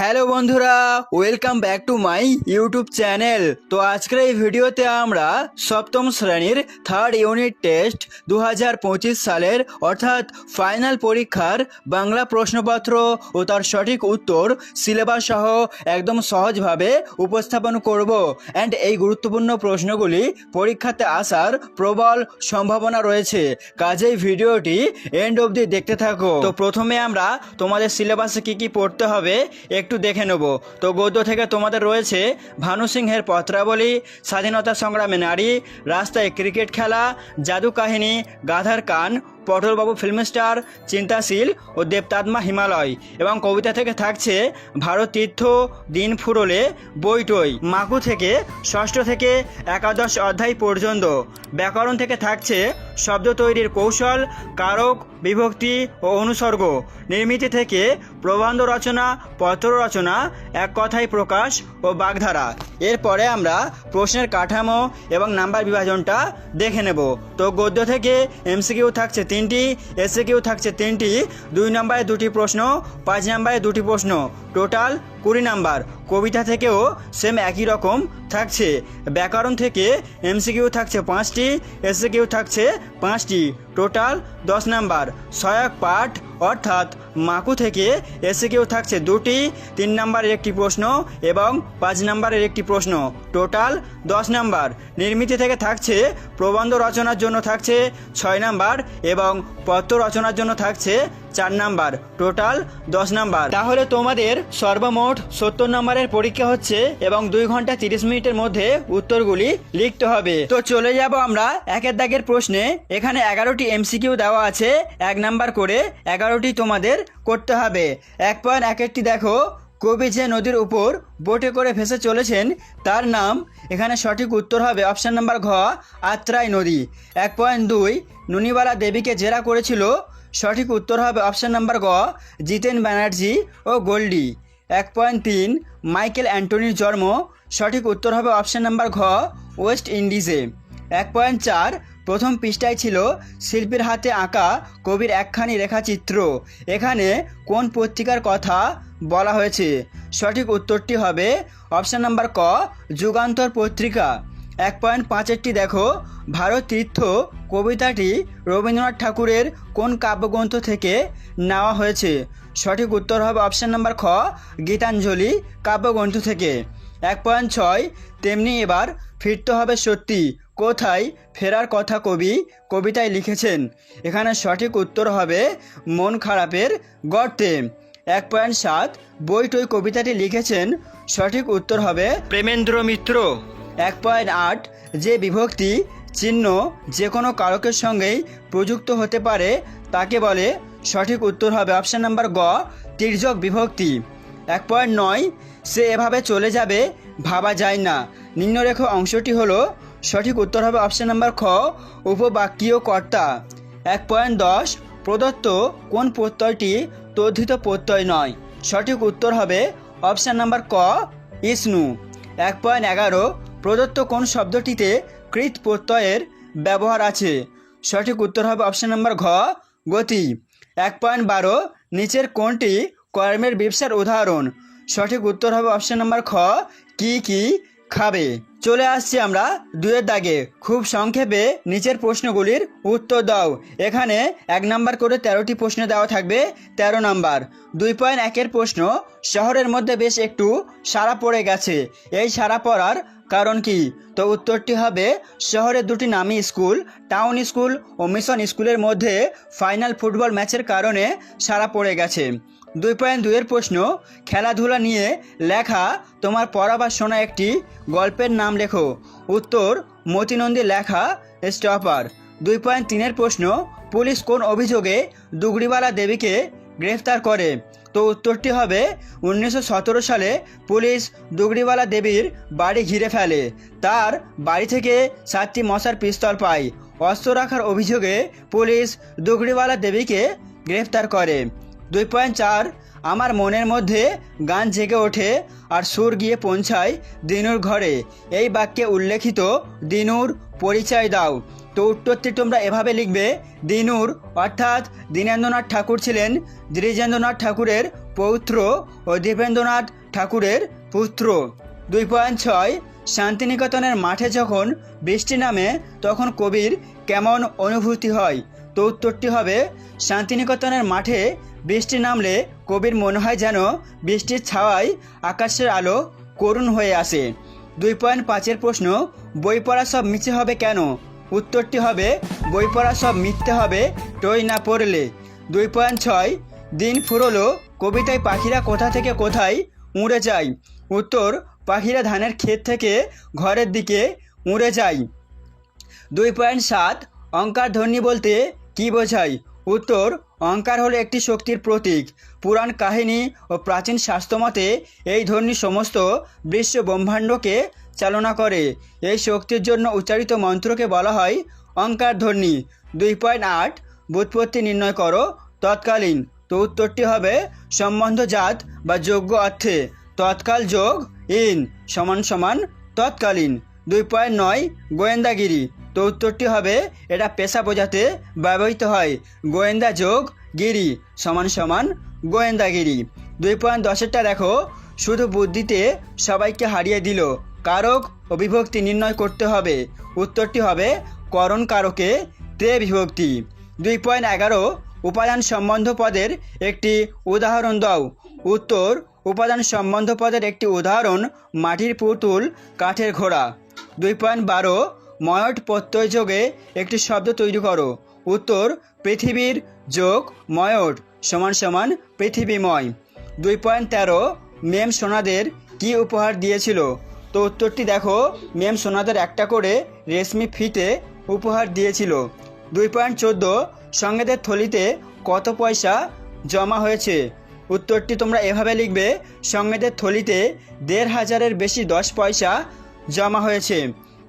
Hello বন্ধুরা welcome back to my YouTube channel তো আজকের এই ভিডিওতে আমরা সপ্তম শ্রেণির থার্ড ইউনিট টেস্ট দু হাজার পঁচিশ সালের অর্থাৎ ফাইনাল পরীক্ষার বাংলা প্রশ্নপত্র ও তার সঠিক উত্তর সিলেবাস সহ একদম সহজভাবে উপস্থাপন করব। অ্যান্ড এই গুরুত্বপূর্ণ প্রশ্নগুলি পরীক্ষাতে আসার প্রবল সম্ভাবনা রয়েছে। কাজেই ভিডিওটি এন্ড অবধি দেখতে থাকো। তো প্রথমে আমরা তোমাদের সিলেবাসে কি কি পড়তে হবে, একটু দেখে নেব। তো গদ্য থেকে তোমাদের রয়েছে ভানু সিংহের পত্রাবলী, স্বাধীনতা সংগ্রামে নারী, রাস্তায় ক্রিকেট খেলা জাদু কাহিনী গাধার কান পটলবাবু ফিল্ম স্টার চিন্তাশীল ও দেবতাত্মা হিমালয় এবং কবিতা থেকে থাকছে ভারত তীর্থ দিন ফুরলে বইটই। মাকু থেকে ষষ্ঠ থেকে একাদশ অধ্যায় পর্যন্ত। ব্যাকরণ থেকে থাকছে শব্দ তৈরির কৌশল, কারক, বিভক্তি ও অনুসর্গ। নির্মিতি থেকে প্রবন্ধ রচনা, পত্র রচনা, এক কথায় প্রকাশ ও বাগধারা। এরপরে আমরা প্রশ্নের কাঠামো এবং নাম্বার বিভাজনটা দেখে নেব। তো গদ্য থেকে এমসিকিউ থাকছে তিনটি এসিকিউ থাকছে তিনটি দুই নম্বরে দুটি প্রশ্ন পাঁচ নম্বরে দুটি প্রশ্ন টোটাল কুড়ি নাম্বার, কবিতা থেকেও সেম একই রকম থাকছে। ব্যাকরণ থেকে এমসিকিউ থাকছে পাঁচটি এসিকিউ থাকছে পাঁচটি। টোটাল দশ নাম্বার, সহায়ক পাঠ, অর্থাৎ মাকু থেকে এসিকিউ থাকছে দুটি, তিন নম্বরের একটি প্রশ্ন এবং পাঁচ নম্বরের একটি প্রশ্ন। টোটাল দশ নাম্বার, নির্মিতি থেকে থাকছে প্রবন্ধ রচনার জন্য থাকছে ছয় নাম্বার এবং পত্র রচনার জন্য থাকছে চার নাম্বার। টোটাল দশ নাম্বার। তাহলে তোমাদের সর্বমোট সত্তর নম্বরের পরীক্ষা হচ্ছে এবং দুই ঘণ্টা তিরিশ মিনিটের মধ্যে উত্তরগুলি লিখতে হবে। তো চলে যাব আমরা একের দাগের প্রশ্নে। এখানে এগারোটি এমসিকিউ দেওয়া আছে, এক নাম্বার করে এগারোটি তোমাদের করতে হবে। এক পয়েন্ট এক একটি দেখো, কবি যে নদীর উপর বোটে করে ভেসে চলেছেন, তার নাম, এখানে সঠিক উত্তর হবে অপশান নাম্বার ঘ, আত্রাই নদী। এক পয়েন্ট দুই, নুনিবালা দেবীকে জেরা করেছিল সঠিক উত্তর হবে অপশান নাম্বার গ, জিতেন ব্যানার্জি ও গোল্ডি। এক পয়েন্ট তিন, মাইকেল অ্যান্টনির জন্ম। সঠিক উত্তর হবে অপশান নাম্বার ঘ, ওয়েস্ট ইন্ডিজে। এক পয়েন্ট চার, প্রথম পৃষ্ঠায় ছিল শিল্পীর হাতে আঁকা কবির একখানি রেখাচিত্র। এখানে কোন পত্রিকার কথা বলা হয়েছে? সঠিক উত্তরটি হবে অপশান নাম্বার ক, যুগান্তর পত্রিকা। এক পয়েন্ট পাঁচেরটি দেখো। ভারত তীর্থ কবিতাটি রবীন্দ্রনাথ ঠাকুরের কোন কাব্যগ্রন্থ থেকে নেওয়া হয়েছে? সঠিক উত্তর হবে অপশান নাম্বার খ, গীতাঞ্জলি কাব্যগ্রন্থ থেকে। এক পয়েন্ট ছয়, তেমনি এবার ফিরতে হবে সত্যি। কোথায় ফেরার কথা কবি কবিতায় লিখেছেন? এখানে সঠিক উত্তর হবে মন খারাপের গর্তে। এক পয়েন্ট সাত বইটই কবিতাটি লিখেছেন। সঠিক উত্তর হবে প্রেমেন্দ্র মিত্র। এক পয়েন্ট আট যে বিভক্তি চিহ্ন যে কোনো কারকের সঙ্গেই প্রযুক্ত হতে পারে, তাকে বলে সঠিক উত্তর হবে অপশান নাম্বার গ, তির্যক বিভক্তি। এক পয়েন্ট নয়, সে এভাবে চলে যাবে, ভাবা যায় না। নিম্নরেখ অংশটি হলো সঠিক উত্তর হবে অপশান নাম্বার খ, উপবাক্যীয় কর্তা। এক পয়েন্ট দশ, প্রদত্ত কোন প্রত্যয়টি তদ্ধিত প্রত্যয় নয়। সঠিক উত্তর হবে অপশান নাম্বার ক, ইসনু। এক পয়েন্ট এগারো প্রদত্ত কোন শব্দটিতে কৃত প্রত্যয়ের ব্যবহার আছে? সঠিক উত্তর হবে অপশান নাম্বার ঘ, গতি। এক পয়েন্ট বারো, নিচের কোনটি কর্মের ব্যবসার উদাহরণ। সঠিক উত্তর হবে অপশান নাম্বার খ, কি কি খাবে? চলে আসছি আমরা দুয়ের দাগে। খুব সংক্ষেপে নিচের প্রশ্নগুলির উত্তর দাও। এখানে এক নাম্বার করে তেরোটি প্রশ্ন দেওয়া থাকবে, তেরো নাম্বার। দুই পয়েন্ট একের প্রশ্ন শহরের মধ্যে বেশ একটু সারা পড়ে গেছে। এই সারা পড়ার কারণ কি? তো উত্তরটি হবে শহরের দুটি নামি স্কুল, টাউন স্কুল ও মিশন স্কুলের মধ্যে ফাইনাল ফুটবল ম্যাচের কারণে সারা পড়ে গেছে। দুই পয়েন্ট দুইয়ের প্রশ্ন, খেলাধুলা নিয়ে লেখা, তোমার পড়া বা শোনা একটি গল্পের নাম লেখো। উত্তর, মতিনন্দী লেখা, স্টপার। দুই পয়েন্ট তিনের প্রশ্ন, পুলিশ কোন অভিযোগে দুগড়িওয়ালা দেবীকে গ্রেফতার করে? তো উত্তরটি হবে উনিশশো সতেরো সালে পুলিশ দুগড়িওয়ালা দেবীর বাড়ি ঘিরে ফেলে। তার বাড়ি থেকে সাতটি মশার পিস্তল পায়। অস্ত্র রাখার অভিযোগে পুলিশ দুগড়িওয়ালা দেবীকে গ্রেফতার করে। দুই পয়েন্ট চার, আমার মনের মধ্যে গান জেগে ওঠে আর সুর গিয়ে পৌঁছায় দিনুর ঘরে। এই বাক্যে উল্লেখিত দিনুর পরিচয় দাও। তো উত্তরটি তোমরা এভাবে লিখবে, দিনুর, অর্থাৎ দীনেন্দ্রনাথ ঠাকুর ছিলেন দ্বিজেন্দ্রনাথ ঠাকুরের পৌত্র ও দীপেন্দ্রনাথ ঠাকুরের পুত্র। দুই পয়েন্ট ছয়, শান্তিনিকেতনের মাঠে যখন বৃষ্টি নামে, তখন কবির কেমন অনুভূতি হয়? তো উত্তরটি হবে, শান্তিনিকেতনের মাঠে বৃষ্টি নামলে কবির মনে হয় যেন বৃষ্টির ছাওয়ায় আকাশের আলো করুণ হয়ে আসে। দুই পয়েন্ট পাঁচের প্রশ্ন বই পড়া সব মিছে হবে কেন? উত্তরটি হবে, বই পড়া সব মিথ্যে হবে, টই না পড়লে। দুই পয়েন্ট ছয়, দিন ফুরলো, কবিতায় পাখিরা কোথা থেকে কোথায় উড়ে যায়। উত্তর, পাখিরা ধানের ক্ষেত থেকে ঘরের দিকে উড়ে যায়। দুই পয়েন্ট সাত অঙ্কার ধ্বনি বলতে কি বোঝায়? উত্তর অঙ্কার হলো একটি শক্তির প্রতীক। পুরাণ কাহিনী ও প্রাচীন শাস্ত্রমতে এই ধ্বনি সমস্ত বিশ্ব ব্রহ্মাণ্ডকে চালনা করে। এই শক্তির জন্য উচ্চারিত মন্ত্রকে বলা হয় অঙ্কার ধ্বনি। দুই পয়েন্ট আট, বুৎপত্তি নির্ণয় করো। তৎকালীন, তো উত্তরটি হবে সম্বন্ধজাত বা যোগ্য অর্থে। তৎকাল যোগ, ইন, সমান সমান তৎকালীন। দুই পয়েন্ট নয়, গোয়েন্দাগিরি, তো উত্তরটি হবে এটা পেশা বোঝাতে ব্যবহৃত হয়। গোয়েন্দা যোগ, গিরি, সমান সমান গোয়েন্দাগিরি। দুই পয়েন্ট দশেরটা দেখো, শুধু বুদ্ধিতে সবাইকে হারিয়ে দিল। কারক ও বিভক্তি নির্ণয় করতে হবে। উত্তরটি হবে করণ কারকে তে বিভক্তি দুই পয়েন্ট এগারো, উপাদান সম্বন্ধ পদের একটি উদাহরণ দাও। উত্তর, উপাদান সম্বন্ধ পদের একটি উদাহরণ মাটির পুতুল কাঠের ঘোড়া। দুই পয়েন্ট বারো, ময়ট প্রত্যয় যোগে একটি শব্দ তৈরি করো। উত্তর, পৃথিবীর যোগ ময়ট সমান সমান পৃথিবীময়। দুই পয়েন্ট তেরো, মেম সোনাদের কি উপহার দিয়েছিল? তো উত্তরটি দেখো। মেম সোনাদের একটা করে রেশমি ফিতে উপহার দিয়েছিল। দুই পয়েন্ট চোদ্দ, সঙ্গেদের থলিতে কত পয়সা জমা হয়েছে? উত্তরটি তোমরা এভাবে লিখবে, সঙ্গেদের থলিতে দেড় হাজারের বেশি দশ পয়সা জমা হয়েছে।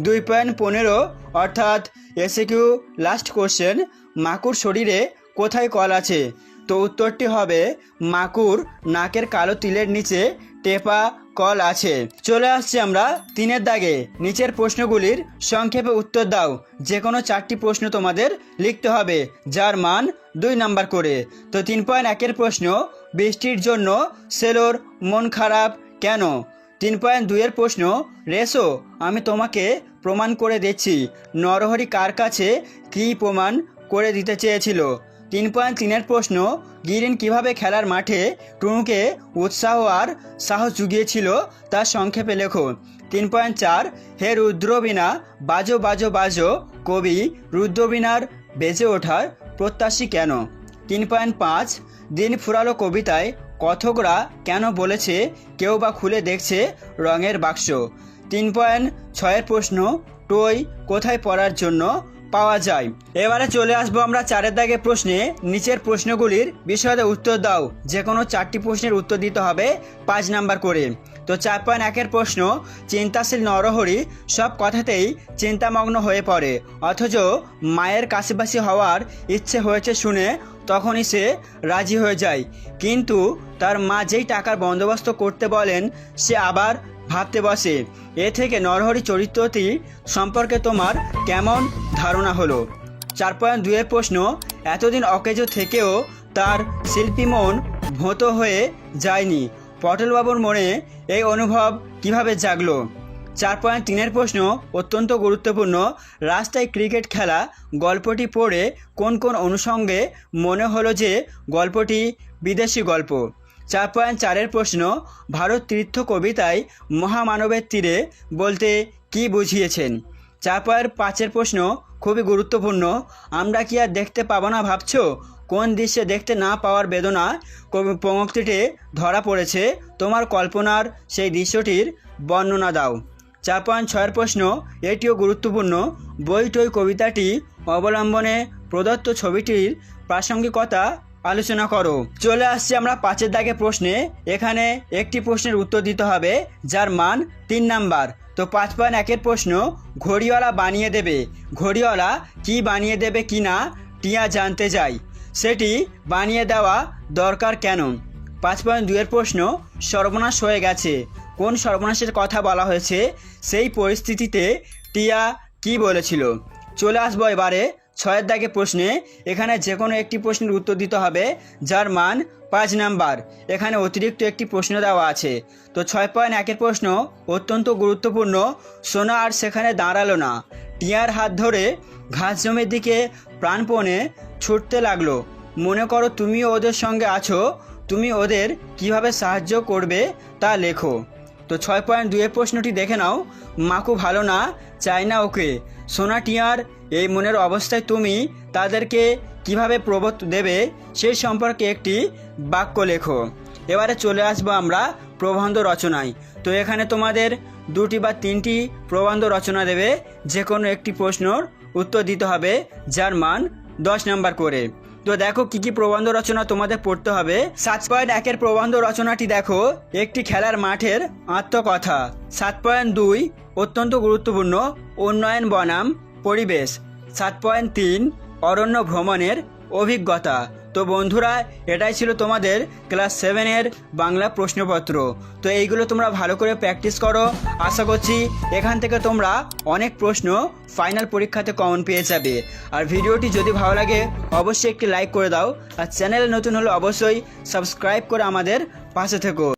দুই পয়েন্ট পনেরো, অর্থাৎ এসে কিউ লাস্ট কোশ্চেন মাকুর শরীরে কোথায় কল আছে? তো উত্তরটি হবে মাকুর নাকের কালো তিলের নিচে টেপা কল আছে। চলে আসছি আমরা তিনের দাগে। নিচের প্রশ্নগুলির সংক্ষেপে উত্তর দাও। যে কোনো চারটি প্রশ্ন তোমাদের লিখতে হবে, যার মান দুই নাম্বার করে। তো তিন পয়েন্ট একের প্রশ্ন, বৃষ্টির জন্য সেলোর মন খারাপ কেন? তিন পয়েন্ট দুইয়ের প্রশ্ন, রেসো, আমি তোমাকে প্রমাণ করে দিচ্ছি। নরহরি কার কাছে কী প্রমাণ করে দিতে চেয়েছিল? তিন পয়েন্ট তিনের প্রশ্ন গিরিন কীভাবে খেলার মাঠে টুনুকে উৎসাহ আর সাহস জুগিয়েছিল তার সংক্ষেপে লেখো। তিন পয়েন্ট চার, হে রুদ্রবীণা, বাজো বাজো বাজো, কবি রুদ্রবীণার বেজে ওঠার প্রত্যাশী কেন? তিন পয়েন্ট পাঁচ, দিন ফুরালো কবিতায় কথকরা কেন বলেছে, কেউ বা খুলে দেখছে রঙের বাক্স? তিন পয়েন্ট ছয়ের প্রশ্ন টই কোথায় পড়ার জন্য পাওয়া যায়? এবারে চলে আসব আমরা চারের দাগে প্রশ্নে। নিচের প্রশ্নগুলির বিষয়ে উত্তর দাও। যে কোনো চারটি প্রশ্নের উত্তর দিতে হবে পাঁচ নাম্বার করে। তো চার পয়েন্ট একের প্রশ্ন, চিন্তাশীল নরহরি সব কথাতেই চিন্তামগ্ন হয়ে পড়ে। অথচ মায়ের কাছাকাছি হওয়ার ইচ্ছে হয়েছে শুনে তখনই সে রাজি হয়ে যায়। কিন্তু তার মা যেই টাকার বন্দোবস্ত করতে বলেন, সে আবার ভাবতে বসে। এ থেকে নরহরি চরিত্রটি সম্পর্কে তোমার কেমন ধারণা হলো? চার পয়েন্ট দুয়ের প্রশ্ন, এতদিন অকেজো থেকেও তার শিল্পী মন ভোত হয়ে যায়নি। পটলবাবুর মনে এই অনুভব কীভাবে জাগলো? চার পয়েন্ট তিনের প্রশ্ন, অত্যন্ত গুরুত্বপূর্ণ, রাস্তায় ক্রিকেট খেলা, গল্পটি পড়ে কোন কোন অনুষঙ্গে মনে হলো যে গল্পটি বিদেশি গল্প? চার পয়েন্ট চারের প্রশ্ন, ভারত তীর্থ কবিতায় মহামানবের তীরে বলতে কি বুঝিয়েছেন? চার পয়েন্ট পাঁচের প্রশ্ন, খুবই গুরুত্বপূর্ণ, আমরা কি আর দেখতে পাবো না ভাবছ? কোন দৃশ্যে দেখতে না পাওয়ার বেদনা কবি- ধরা পড়েছে? তোমার কল্পনার সেই দৃশ্যটির বর্ণনা দাও। চার পয়েন্ট ছয়ের প্রশ্ন, এটিও গুরুত্বপূর্ণ বই টই কবিতাটি অবলম্বনে প্রদত্ত ছবিটির প্রাসঙ্গিকতা আলোচনা করো। চলে আসছি আমরা পাঁচের দাগে প্রশ্নে। এখানে একটি প্রশ্নের উত্তর দিতে হবে, যার মান তিন নাম্বার। তো পাঁচ পয়েন্ট একের প্রশ্ন, ঘড়িওয়ালা বানিয়ে দেবে। ঘড়িওয়ালা কি বানিয়ে দেবে কি না, টিয়া জানতে চাই। সেটি বানিয়ে দেওয়া দরকার কেন? পাঁচ পয়েন্ট দুয়ের প্রশ্ন, সর্বনাশ হয়ে গেছে। কোন সর্বনাশের কথা বলা হয়েছে? সেই পরিস্থিতিতে টিয়া কি বলেছিল? চলে আসব এবারে। ছয়ের দাগে প্রশ্নে এখানে যে কোনো একটি প্রশ্নের উত্তর দিতে হবে, যার মান পাঁচ নাম্বার। এখানে অতিরিক্ত একটি প্রশ্ন দেওয়া আছে। তো ছয় পয়েন্ট একের প্রশ্ন অত্যন্ত গুরুত্বপূর্ণ, সোনা আর সেখানে দাঁড়াল না। টিয়ার হাত ধরে ঘাস জমির দিকে প্রাণপণে ছুটতে লাগল। মনে করো তুমিও ওদের সঙ্গে আছো, তুমি ওদের কীভাবে সাহায্য করবে তা লেখো। তো ছয় পয়েন্ট দুয়ের প্রশ্নটি দেখে নাও। মাকু ভালো না? চায় না ওকে। সোনা টিয়ার, এই মনের অবস্থায় তুমি তাদেরকে কীভাবে প্রবোধ দেবে সেই সম্পর্কে একটি বাক্য লেখো। এবারে চলে আসব আমরা প্রবন্ধ রচনায়। তো এখানে তোমাদের দুটি বা তিনটি প্রবন্ধ রচনা দেবে। যে কোনো একটি প্রশ্নর উত্তর দিতে হবে, যার মান দশ নাম্বার করে। তো দেখো কি কি প্রবন্ধ রচনা তোমাদের পড়তে হবে। সাত পয়েন্ট একের প্রবন্ধ রচনাটি দেখো। একটি খেলার মাঠের আত্মকথা। সাত পয়েন্ট দুই, অত্যন্ত গুরুত্বপূর্ণ, উন্নয়ন বনাম, পরিবেশ। সাত পয়েন্ট তিন অরণ্য ভ্রমণের অভিজ্ঞতা। তো বন্ধুরা, এটাই ছিল তোমাদের ক্লাস সেভেনের বাংলা প্রশ্নপত্র। তো এইগুলো তোমরা ভালো করে প্র্যাকটিস করো। আশা করছি এখান থেকে তোমরা অনেক প্রশ্ন ফাইনাল পরীক্ষাতে কমন পেয়ে যাবে। আর ভিডিওটি যদি ভালো লাগে, অবশ্যই একটি লাইক করে দাও। আর চ্যানেলে নতুন হলে অবশ্যই সাবস্ক্রাইব করে আমাদের পাশে থেকো।